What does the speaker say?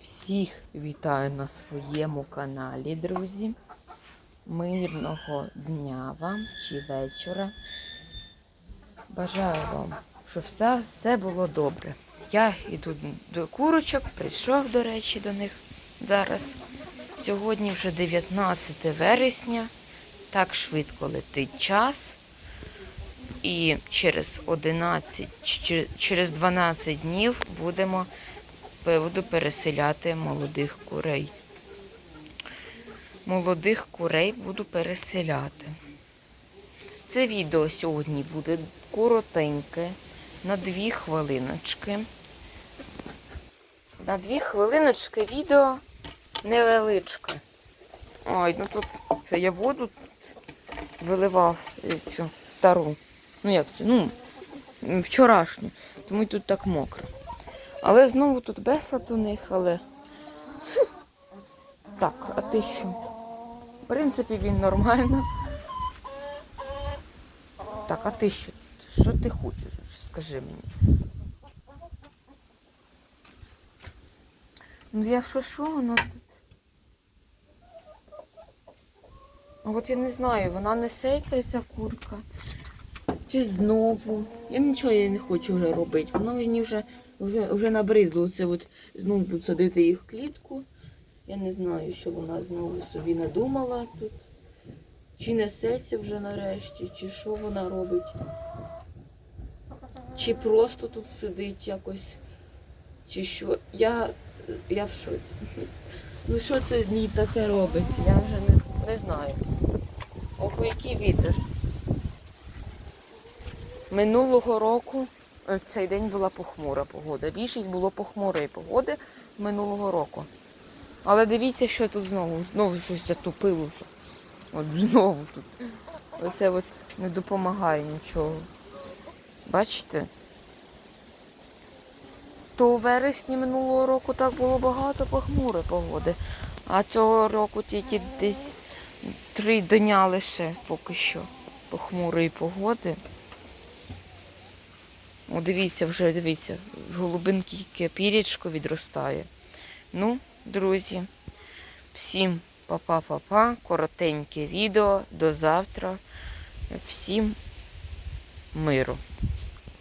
Всіх вітаю на своєму каналі, друзі. Мирного дня вам чи вечора. Бажаю вам, щоб все, все було добре. Я йду до курочок, прийшов, до речі, до них зараз. Сьогодні вже 19 вересня. Так швидко летить час. І через 11, чи- через 12 днів будемо буду переселяти молодих курей. Молодих курей буду переселяти. Це відео сьогодні буде коротеньке, на дві хвилиночки. На дві хвилиночки відео невеличке. Ой, ну тут це я воду виливав е, цю стару. Ну як це? Ну, вчорашню. Тому й тут так мокро. Але знову тут безлад у них, але. Так, а ти що? В принципі, він нормально. Так, а ти що? Що ти хочеш? Скажи мені. Ну я що, що воно тут? От я не знаю, вона несеться ця курка. Чи знову. Я нічого я не хочу вже робити. Воно мені вже, вже, вже набридло це от знову садити їх в клітку. Я не знаю, що вона знову собі надумала тут. Чи несеться вже нарешті, чи що вона робить. Чи просто тут сидить якось, чи що. Я, я в шоці. Ну що це в ній таке робиться? Я вже не, не знаю. Ого, який вітер. Минулого року е, в цей день була похмура погода. Більшість було похмурої погоди минулого року. Але дивіться, що тут знову. Знову щось затопило. От знову тут. Оце от не допомагає нічого. Бачите? То у вересні минулого року так було багато похмурої погоди. А цього року тільки десь три дня лише поки що похмурої погоди. О, дивіться, вже дивіться, голубинки пірічко відростає. Ну, друзі, всім па-па-па-па, коротеньке відео. До завтра. Всім миру.